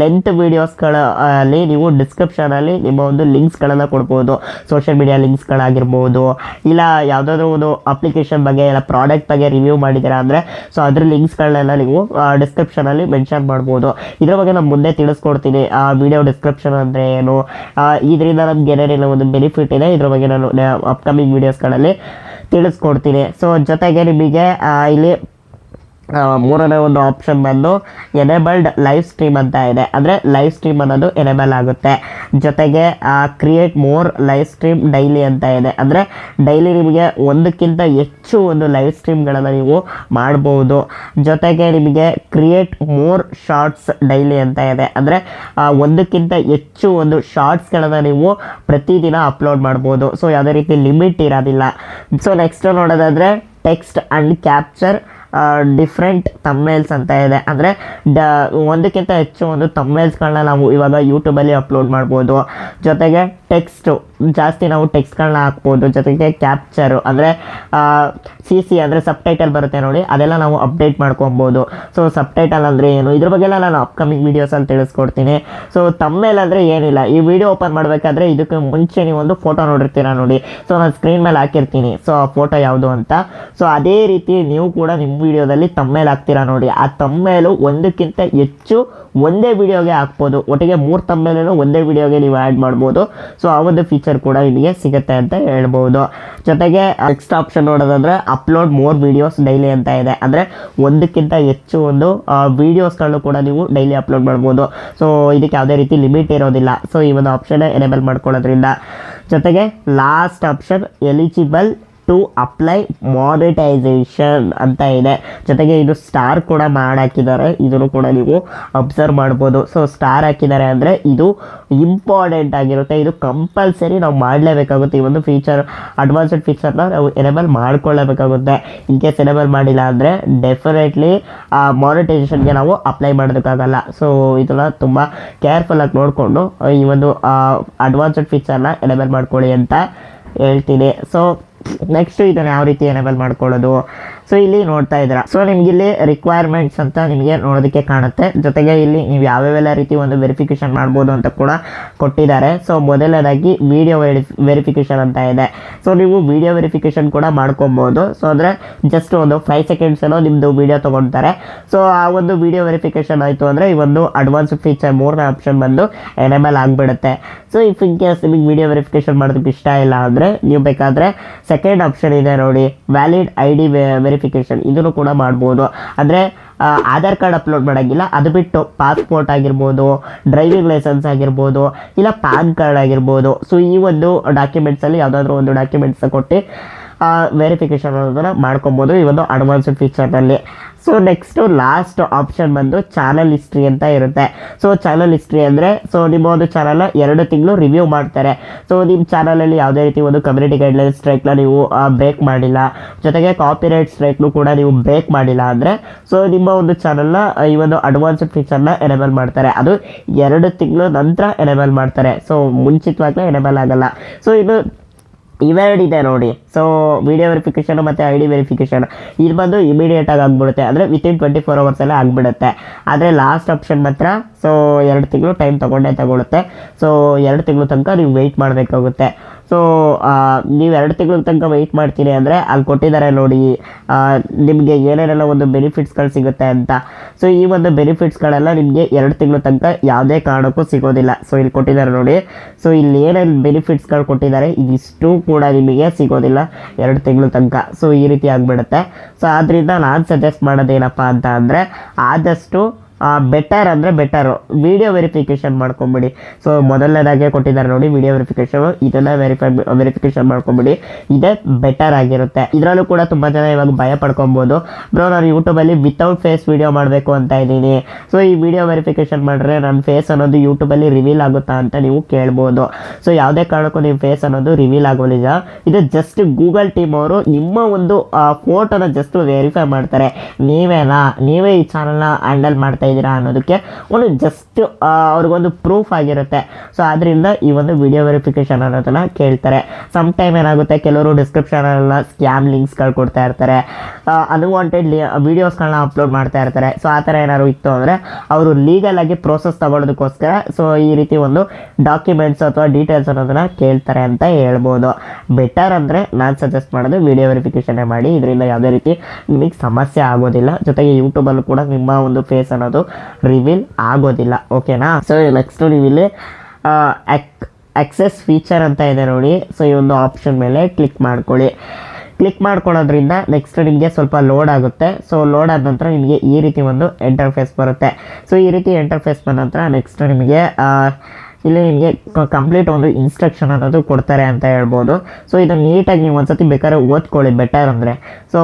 ಲೆಂತ್ ವೀಡಿಯೋಸ್ಗಳಲ್ಲಿ ನೀವು ಡಿಸ್ಕ್ರಿಪ್ಷನಲ್ಲಿ ನಿಮ್ಮ ಒಂದು ಲಿಂಕ್ಸ್ಗಳನ್ನು ಕೊಡ್ಬೋದು. ಸೋಷಿಯಲ್ ಮೀಡಿಯಾ ಲಿಂಕ್ಸ್ಗಳಾಗಿರ್ಬೋದು ಇಲ್ಲ ಯಾವುದಾದ್ರೂ ಒಂದು ಅಪ್ಲಿಕೇಶನ್ ಬಗ್ಗೆ, ಇಲ್ಲ ಪ್ರಾಡಕ್ಟ್ ಬಗ್ಗೆ ರಿವ್ಯೂ ಮಾಡಿದ್ದೀರಾ ಅಂದರೆ ಸೊ ಅದ್ರ ಲಿಂಕ್ಸ್ಗಳನ್ನೆಲ್ಲ ನೀವು ಡಿಸ್ಕ್ರಿಪ್ಷನಲ್ಲಿ ಮೆನ್ಷನ್ ಮಾಡ್ಬೋದು. ಇದ್ರ ಬಗ್ಗೆ ನಾನು ಮುಂದೆ ತಿಳಿಸ್ಕೊಡ್ತೀನಿ. ಆ ವಿಡಿಯೋ ಡಿಸ್ಕ್ರಿಪ್ಷನ್ ಅಂದರೆ ಏನು? ಇದರಿಂದ ನಮ್ಗೆ ಏನೇನೆಲ್ಲ, ಒಂದು ಬೆನಿಫಿಟ್ ಇದೆ. ಇದ್ರ ಬಗ್ಗೆ ನಾನು ಅಪ್ಕಮಿಂಗ್ ವೀಡಿಯೋಸ್ಗಳಲ್ಲಿ ತಿಳಿಸ್ಕೊಡ್ತೀನಿ. ಸೊ ಜೊತೆಗೆ ನಿಮಗೆ ಇಲ್ಲಿ ಮೂರನೇ ಒಂದು ಆಪ್ಷನ್ ಬಂದು ಎನೇಬಲ್ಡ್ ಲೈವ್ ಸ್ಟ್ರೀಮ್ ಅಂತ ಇದೆ. ಅಂದರೆ ಲೈವ್ ಸ್ಟ್ರೀಮ್ ಅನ್ನೋದು ಎನೇಬಲ್ ಆಗುತ್ತೆ. ಜೊತೆಗೆ create more live stream daily ಅಂತ ಇದೆ. ಅಂದರೆ ಡೈಲಿ ನಿಮಗೆ ಒಂದಕ್ಕಿಂತ ಹೆಚ್ಚು ಒಂದು ಲೈವ್ ಸ್ಟ್ರೀಮ್ಗಳನ್ನು ನೀವು ಮಾಡ್ಬೋದು. ಜೊತೆಗೆ ನಿಮಗೆ ಕ್ರಿಯೇಟ್ ಮೋರ್ ಶಾರ್ಟ್ಸ್ ಡೈಲಿ ಅಂತ ಇದೆ. ಅಂದರೆ ಒಂದಕ್ಕಿಂತ ಹೆಚ್ಚು ಒಂದು ಶಾರ್ಟ್ಸ್ಗಳನ್ನು ನೀವು ಪ್ರತಿದಿನ ಅಪ್ಲೋಡ್ ಮಾಡ್ಬೋದು. ಸೊ ಯಾವುದೇ ರೀತಿ ಲಿಮಿಟ್ ಇರೋದಿಲ್ಲ. ಸೊ ನೆಕ್ಸ್ಟ್ ನೋಡೋದಾದರೆ text and capture different thumbnails ಅಂತ ಇದೆ. ಅಂದರೆ, ಡ, ಒಂದಕ್ಕಿಂತ ಹೆಚ್ಚು ಒಂದು ತಮ್ಮೇಲ್ಸ್ಗಳನ್ನ ನಾವು ಇವಾಗ ಯೂಟ್ಯೂಬಲ್ಲಿ ಅಪ್ಲೋಡ್ ಮಾಡ್ಬೋದು. ಜೊತೆಗೆ ಟೆಕ್ಸ್ಟು ಜಾಸ್ತಿ ನಾವು ಟೆಕ್ಸ್ಟ್ಗಳನ್ನ ಹಾಕ್ಬೋದು, ಜೊತೆಗೆ ಕ್ಯಾಪ್ಚರು ಅಂದರೆ ಸಿ ಸಿ ಅಂದರೆ ಸಬ್ ಟೈಟಲ್ ಬರುತ್ತೆ ನೋಡಿ, ಅದೆಲ್ಲ ನಾವು ಅಪ್ಡೇಟ್ ಮಾಡ್ಕೊಬೋದು. ಸೊ ಸಬ್ ಟೈಟಲ್ ಅಂದರೆ ಏನು? ಇದ್ರ ಬಗ್ಗೆ ಎಲ್ಲ ನಾನು ಅಪ್ಕಮಿಂಗ್ ವೀಡಿಯೋಸಲ್ಲಿ ತಿಳಿಸ್ಕೊಡ್ತೀನಿ. ಸೊ ತಮ್ಮೇಲೆ ಅಂದರೆ ಏನಿಲ್ಲ. ಈ ವಿಡಿಯೋ ಓಪನ್ ಮಾಡಬೇಕಾದ್ರೆ ಇದಕ್ಕೆ ಮುಂಚೆ ನೀವು ಒಂದು ಫೋಟೋ ನೋಡಿರ್ತೀರ ನೋಡಿ. ಸೊ ನಾನು ಸ್ಕ್ರೀನ್ ಮೇಲೆ ಹಾಕಿರ್ತೀನಿ. ಸೊ ಆ ಫೋಟೋ ಯಾವುದು ಅಂತ? ಸೊ ಅದೇ ರೀತಿ ನೀವು ಕೂಡ ನಿಮ್ಮ ವಿಡಿಯೋದಲ್ಲಿ ತಮ್ಮೇಲೆ ಹಾಕ್ತೀರಾ ನೋಡಿ. ಆ ತಮ್ಮೇಲು ಒಂದಕ್ಕಿಂತ ಹೆಚ್ಚು ಒಂದೇ ವಿಡಿಯೋಗೆ ಹಾಕ್ಬೋದು. ಒಟ್ಟಿಗೆ ಮೂರು ತಮ್ಮೇಲೂ ಒಂದೇ ವಿಡಿಯೋಗೆ ನೀವು ಆ್ಯಡ್ ಮಾಡ್ಬೋದು. ಸೊ ಆ ಒಂದು ಫೀಚರ್ ಕೂಡ ನಿಮಗೆ ಸಿಗುತ್ತೆ ಅಂತ ಹೇಳ್ಬೋದು. ಜೊತೆಗೆ ನೆಕ್ಸ್ಟ್ ಆಪ್ಷನ್ ನೋಡೋದಂದ್ರೆ ಅಪ್ಲೋಡ್ ಮೋರ್ ವೀಡಿಯೋಸ್ ಡೈಲಿ ಅಂತ ಇದೆ. ಅಂದರೆ, ಒಂದಕ್ಕಿಂತ ಹೆಚ್ಚು ಒಂದು ವೀಡಿಯೋಸ್ಗಳನ್ನು ಕೂಡ ನೀವು ಡೈಲಿ ಅಪ್ಲೋಡ್ ಮಾಡ್ಬೋದು. ಸೊ ಇದಕ್ಕೆ ಯಾವುದೇ ರೀತಿ ಲಿಮಿಟ್ ಇರೋದಿಲ್ಲ. ಸೊ ಈ ಒಂದು ಆಪ್ಷನ್ ಎನೇಬಲ್ ಮಾಡ್ಕೊಳ್ಳೋದ್ರಿಂದ. ಜೊತೆಗೆ last option eligible to apply monetization ಅಂತ ಇದೆ. ಜೊತೆಗೆ ಇದು ಸ್ಟಾರ್ ಕೂಡ ಮಾಡಾಕಿದ್ದಾರೆ ಇದನ್ನು ಕೂಡ ನೀವು ಅಬ್ಸರ್ವ್ ಮಾಡ್ಬೋದು. ಸೊ ಸ್ಟಾರ್ ಹಾಕಿದ್ದಾರೆ ಅಂದರೆ ಇದು ಇಂಪಾರ್ಟೆಂಟ್ ಆಗಿರುತ್ತೆ. ಇದು ಕಂಪಲ್ಸರಿ ನಾವು ಮಾಡಲೇಬೇಕಾಗುತ್ತೆ. ಈ ಒಂದು ಫೀಚರ್ ಅಡ್ವಾನ್ಸ್ಡ್ ಫೀಚರ್ನ ನಾವು ಎನೇಬಲ್ ಮಾಡ್ಕೊಳ್ಳೇಬೇಕಾಗುತ್ತೆ. ಇನ್ ಕೇಸ್ ಎನೇಬಲ್ ಮಾಡಿಲ್ಲ ಅಂದರೆ ಡೆಫಿನೆಟ್ಲಿ ಆ ಮಾನಿಟೈಸೇಷನ್ಗೆ ನಾವು ಅಪ್ಲೈ ಮಾಡೋದಕ್ಕಾಗಲ್ಲ. ಸೊ ಇದನ್ನ ತುಂಬ ಕೇರ್ಫುಲ್ಲಾಗಿ ನೋಡಿಕೊಂಡು, ಈ ಒಂದು ಅಡ್ವಾನ್ಸ್ಡ್ ಫೀಚರ್ನ ಎನೇಬಲ್ ಮಾಡ್ಕೊಳ್ಳಿ ಅಂತ ಹೇಳ್ತೀನಿ. ಸೊ ನೆಕ್ಸ್ಟ್ ಇದನ್ನು ಯಾವ ರೀತಿ ಎನೇಬಲ್ ಮಾಡ್ಕೊಳ್ಳೋದು? ಸೊ ಇಲ್ಲಿ ನೋಡ್ತಾ ಇದ್ದೀರಾ. ಸೊ ನಿಮ್ಗೆ ಇಲ್ಲಿ ರಿಕ್ವೈರ್ಮೆಂಟ್ಸ್ ಅಂತ ನಿಮಗೆ ನೋಡೋದಕ್ಕೆ ಕಾಣುತ್ತೆ. ಜೊತೆಗೆ ಇಲ್ಲಿ ನೀವು ಯಾವ್ಯಾವೆಲ್ಲ ರೀತಿ ಒಂದು ವೆರಿಫಿಕೇಶನ್ ಮಾಡ್ಬೋದು ಅಂತ ಕೂಡ ಕೊಟ್ಟಿದ್ದಾರೆ. ಸೊ ಮೊದಲನೇದಾಗಿ ವಿಡಿಯೋ ವೆರಿಫಿಕೇಶನ್ ಅಂತ ಇದೆ. ಸೊ ನೀವು ವಿಡಿಯೋ ವೆರಿಫಿಕೇಶನ್ ಕೂಡ ಮಾಡ್ಕೊಬೋದು. ಸೊ ಅಂದರೆ ಜಸ್ಟ್ ಒಂದು ಫೈವ್ ಸೆಕೆಂಡ್ಸ್ ಏನೋ ನಿಮ್ಮದು ವಿಡಿಯೋ ತೊಗೊಳ್ತಾರೆ ಸೊ ಆ ಒಂದು ವಿಡಿಯೋ ವೆರಿಫಿಕೇಶನ್ ಆಯಿತು ಅಂದರೆ ಈ ಒಂದು ಅಡ್ವಾನ್ಸ್ ಫೀಚರ್ ಮೂರನೇ ಆಪ್ಷನ್ ಬಂದು ಎನೇಬಲ್ ಆಗಿಬಿಡುತ್ತೆ. ಸೊ ಇಫ್ ಇನ್ ಕೇಸ್ ನಿಮಗೆ ವಿಡಿಯೋ ವೆರಿಫಿಕೇಶನ್ ಮಾಡೋದಕ್ಕೆ ಇಷ್ಟ ಇಲ್ಲ ಅಂದರೆ, ನೀವು ಬೇಕಾದರೆ ಸೆಕೆಂಡ್ ಆಪ್ಷನ್ ಇದೆ ನೋಡಿ. ವ್ಯಾಲಿಡ್ ಐ ಡಿ ವೆರಿಫಿಕೇಶನ್ ಇದನ್ನು ಕೂಡ ಮಾಡ್ಬೋದು. ಅಂದರೆ ಆಧಾರ್ ಕಾರ್ಡ್ ಅಪ್ಲೋಡ್ ಮಾಡೋಂಗಿಲ್ಲ, ಅದು ಬಿಟ್ಟು ಪಾಸ್ಪೋರ್ಟ್ ಆಗಿರ್ಬೋದು ಡ್ರೈವಿಂಗ್ ಲೈಸೆನ್ಸ್ ಆಗಿರ್ಬೋದು, ಇಲ್ಲ ಪ್ಯಾನ್ ಕಾರ್ಡ್ ಆಗಿರ್ಬೋದು. ಸೊ ಈ ಒಂದು ಡಾಕ್ಯುಮೆಂಟ್ಸಲ್ಲಿ ಯಾವುದಾದ್ರೂ ಒಂದು ಡಾಕ್ಯುಮೆಂಟ್ಸ್ ಕೊಟ್ಟು ವೆರಿಫಿಕೇಶನ್ ಅನ್ನೋದನ್ನು ಮಾಡ್ಕೊಬೋದು ಈ ಒಂದು ಅಡ್ವಾನ್ಸ್ಡ್ ಫೀಚರ್ನಲ್ಲಿ ಸೊ ನೆಕ್ಸ್ಟು ಲಾಸ್ಟ್ ಆಪ್ಷನ್ ಬಂದು ಚಾನಲ್ ಹಿಸ್ಟ್ರಿ ಅಂತ ಇರುತ್ತೆ. ಸೊ ಚಾನಲ್ ಹಿಸ್ಟ್ರಿ ಅಂದರೆ ಸೊ ನಿಮ್ಮ ಒಂದು ಚಾನಲ್ನ ಎರಡು ತಿಂಗಳು ರಿವ್ಯೂ ಮಾಡ್ತಾರೆ. ಸೊ ನಿಮ್ಮ ಚಾನಲಲ್ಲಿ ಯಾವುದೇ ರೀತಿ ಒಂದು ಕಮ್ಯುನಿಟಿ ಗೈಡ್ಲೈನ್ ಸ್ಟ್ರೈಕ್ನ ನೀವು ಬ್ರೇಕ್ ಮಾಡಿಲ್ಲ. ಜೊತೆಗೆ ಕಾಪಿರೈಟ್ ಸ್ಟ್ರೈಕ್ನು ಕೂಡ ನೀವು ಬ್ರೇಕ್ ಮಾಡಿಲ್ಲ ಅಂದರೆ ಸೊ ನಿಮ್ಮ ಒಂದು ಚಾನಲ್ನ ಈ ಒಂದು ಅಡ್ವಾನ್ಸ್ಡ್ ಫೀಚರ್ನ ಎನೇಬಲ್ ಮಾಡ್ತಾರೆ. ಅದು ಎರಡು ತಿಂಗಳು ನಂತರ ಎನೇಬಲ್ ಮಾಡ್ತಾರೆ. ಸೊ ಮುಂಚಿತವಾಗಲೇ ಎನೇಬಲ್ ಆಗಲ್ಲ. ಸೊ ಇದು ಇವೆರಡು ಇದೆ ನೋಡಿ. ಸೊ ವಿಡಿಯೋ ವೆರಿಫಿಕೇಷನ್ ಮತ್ತು ಐ ಡಿ ವೆರಿಫಿಕೇಷನ್ ಇದು ಬಂದು ಇಮಿಡಿಯೇಟಾಗಿ ಆಗಿಬಿಡುತ್ತೆ. ಅಂದರೆ ವಿತಿನ್ ಟ್ವೆಂಟಿ ಫೋರ್ ಅವರ್ಸಲ್ಲೇ ಆಗಿಬಿಡುತ್ತೆ. ಆದರೆ ಲಾಸ್ಟ್ ಆಪ್ಷನ್ ಮಾತ್ರ ಸೊ ಎರಡು ತಿಂಗಳು ಟೈಮ್ ತೊಗೊಂಡೇ ತಗೊಳುತ್ತೆ. ಸೊ ಎರಡು ತಿಂಗಳು ತನಕ ನೀವು ವೆಯ್ಟ್ ಮಾಡಬೇಕಾಗುತ್ತೆ. ಸೊ ನೀವು ಎರಡು ತಿಂಗಳ ತನಕ ವೆಯ್ಟ್ ಮಾಡ್ತೀನಿ ಅಂದರೆ ಅಲ್ಲಿ ಕೊಟ್ಟಿದ್ದಾರೆ ನೋಡಿ ನಿಮಗೆ ಏನೇನೆಲ್ಲ ಒಂದು ಬೆನಿಫಿಟ್ಸ್ಗಳು ಸಿಗುತ್ತೆ ಅಂತ. ಸೊ ಈ ಒಂದು ಬೆನಿಫಿಟ್ಸ್ಗಳೆಲ್ಲ ನಿಮಗೆ ಎರಡು ತಿಂಗಳ ತನಕ ಯಾವುದೇ ಕಾರಣಕ್ಕೂ ಸಿಗೋದಿಲ್ಲ. ಸೊ ಇಲ್ಲಿ ಕೊಟ್ಟಿದ್ದಾರೆ ನೋಡಿ. ಸೊ ಇಲ್ಲಿ ಏನೇನು ಬೆನಿಫಿಟ್ಸ್ಗಳು ಕೊಟ್ಟಿದ್ದಾರೆ, ಇದಿಷ್ಟು ಕೂಡ ನಿಮಗೆ ಸಿಗೋದಿಲ್ಲ ಎರಡು ತಿಂಗಳ ತನಕ. ಸೊ ಈ ರೀತಿ ಆಗಿಬಿಡುತ್ತೆ. ಸೊ ಆದ್ದರಿಂದ ನಾನು ಸಜೆಸ್ಟ್ ಮಾಡೋದೇನಪ್ಪ ಅಂತ ಅಂದರೆ, ಆದಷ್ಟು ಬೆಟರ್ ಅಂದರೆ ಬೆಟರು ವಿಡಿಯೋ ವೆರಿಫಿಕೇಷನ್ ಮಾಡ್ಕೊಂಬಿಡಿ. ಸೊ ಮೊದಲನೇದಾಗೆ ಕೊಟ್ಟಿದ್ದಾರೆ ನೋಡಿ ವಿಡಿಯೋ ವೆರಿಫಿಕೇಷನ್ ಇದನ್ನು ವೆರಿಫೈ ವೆರಿಫಿಕೇಷನ್ ಮಾಡ್ಕೊಂಬಿಡಿ. ಇದೇ ಬೆಟರ್ ಆಗಿರುತ್ತೆ. ಇದರಲ್ಲೂ ಕೂಡ ತುಂಬ ಜನ ಇವಾಗ ಭಯ ಪಡ್ಕೊಬೋದು. ಬ್ರೋ ನಾನು ಯೂಟ್ಯೂಬಲ್ಲಿ ವಿತೌಟ್ ಫೇಸ್ ವಿಡಿಯೋ ಮಾಡಬೇಕು ಅಂತ ಇದ್ದೀನಿ. ಸೊ ಈ ವಿಡಿಯೋ ವೆರಿಫಿಕೇಷನ್ ಮಾಡಿದ್ರೆ ನನ್ನ ಫೇಸ್ ಅನ್ನೋದು ಯೂಟ್ಯೂಬಲ್ಲಿ ರಿವೀಲ್ ಆಗುತ್ತಾ ಅಂತ ನೀವು ಕೇಳ್ಬೋದು. ಸೊ ಯಾವುದೇ ಕಾರಣಕ್ಕೂ ನಿಮ್ಮ ಫೇಸ್ ಅನ್ನೋದು ರಿವೀಲ್ ಆಗೋದಿಲ್ಲ ಇದು ಜಸ್ಟ್ ಗೂಗಲ್ ಟೀಮ್ ಅವರು ನಿಮ್ಮ ಒಂದು ಫೋಟೋನ ಜಸ್ಟ್ ವೆರಿಫೈ ಮಾಡ್ತಾರೆ. ನೀವೇನಾ? ನೀವೇ ಈ ಚಾನಲ್ನ ಹ್ಯಾಂಡಲ್ ಮಾಡ್ತಾ ಇದ್ದೀರಾ ಅನ್ನೋದಕ್ಕೆ ಒಂದು ಜಸ್ಟ್ ಅವ್ರಿಗೊಂದು ಪ್ರೂಫ್ ಆಗಿರುತ್ತೆ. ಸೊ ಆದ್ದರಿಂದ ಈ ಒಂದು ವಿಡಿಯೋ ವೆರಿಫಿಕೇಶನ್ ಅನ್ನೋದನ್ನು ಕೇಳ್ತಾರೆ. ಸಮ್ ಟೈಮ್ ಏನಾಗುತ್ತೆ, ಕೆಲವರು ಡಿಸ್ಕ್ರಿಪ್ಷನಲ್ಲ ಸ್ಕ್ಯಾಮ್ ಲಿಂಕ್ಸ್ಗಳು ಕೊಡ್ತಾ ಇರ್ತಾರೆ. ಅನ್ವಾಂಟೆಡ್ ವೀಡಿಯೋಸ್ಗಳನ್ನ ಅಪ್ಲೋಡ್ ಮಾಡ್ತಾ ಇರ್ತಾರೆ. ಸೊ ಆ ಥರ ಏನಾದ್ರು ಇತ್ತು ಅಂದರೆ ಅವರು ಲೀಗಲ್ ಆಗಿ ಪ್ರೋಸೆಸ್ ತಗೊಳ್ಳೋದಕ್ಕೋಸ್ಕರ ಸೊ ಈ ರೀತಿ ಒಂದು ಡಾಕ್ಯುಮೆಂಟ್ಸ್ ಅಥವಾ ಡೀಟೇಲ್ಸ್ ಅನ್ನೋದನ್ನು ಕೇಳ್ತಾರೆ ಅಂತ ಹೇಳ್ಬೋದು. ಬೆಟರ್ ಅಂದರೆ ನಾನು ಸಜೆಸ್ಟ್ ಮಾಡೋದು ವಿಡಿಯೋ ವೆರಿಫಿಕೇಷನ್ನೇ ಮಾಡಿ. ಇದರಿಂದ ಯಾವುದೇ ರೀತಿ ನಿಮಗೆ ಸಮಸ್ಯೆ ಆಗೋದಿಲ್ಲ. ಜೊತೆಗೆ ಯೂಟ್ಯೂಬಲ್ಲೂ ಕೂಡ ನಿಮ್ಮ ಒಂದು ಫೇಸ್ ಅನ್ನೋದು ರಿವೀಲ್ ಆಗೋದಿಲ್ಲ ಓಕೆನಾ ಸೊ ನೆಕ್ಸ್ಟ್ ನೀವು ಇಲ್ಲಿ ಆಕ್ಸೆಸ್ ಫೀಚರ್ ಅಂತ ಇದೆ ನೋಡಿ. ಸೊ ಈ ಒಂದು ಆಪ್ಷನ್ ಮೇಲೆ ಕ್ಲಿಕ್ ಮಾಡ್ಕೊಳ್ಳಿ. ಕ್ಲಿಕ್ ಮಾಡ್ಕೊಳ್ಳೋದ್ರಿಂದ ನೆಕ್ಸ್ಟ್ ನಿಮಗೆ ಸ್ವಲ್ಪ ಲೋಡ್ ಆಗುತ್ತೆ. ಸೊ ಲೋಡ್ ಆದ ನಂತರ ನಿಮಗೆ ಈ ರೀತಿ ಒಂದು ಎಂಟರ್ಫೇಸ್ ಬರುತ್ತೆ. ಸೊ ಈ ರೀತಿ ಎಂಟರ್ಫೇಸ್ ಬಂದ ನಂತರ ನೆಕ್ಸ್ಟ್ ನಿಮಗೆ ಇಲ್ಲಿ ನಿಮಗೆ ಕಂಪ್ಲೀಟ್ ಒಂದು ಇನ್ಸ್ಟ್ರಕ್ಷನ್ ಅನ್ನೋದು ಕೊಡ್ತಾರೆ ಅಂತ ಹೇಳ್ಬೋದು. ಸೊ ಇದನ್ನು ನೀಟಾಗಿ ನೀವು ಒಂದ್ಸತಿ ಬೇಕಾದ್ರೆ ಓದ್ಕೊಳ್ಳಿ ಬೆಟರ್ ಅಂದರೆ. ಸೊ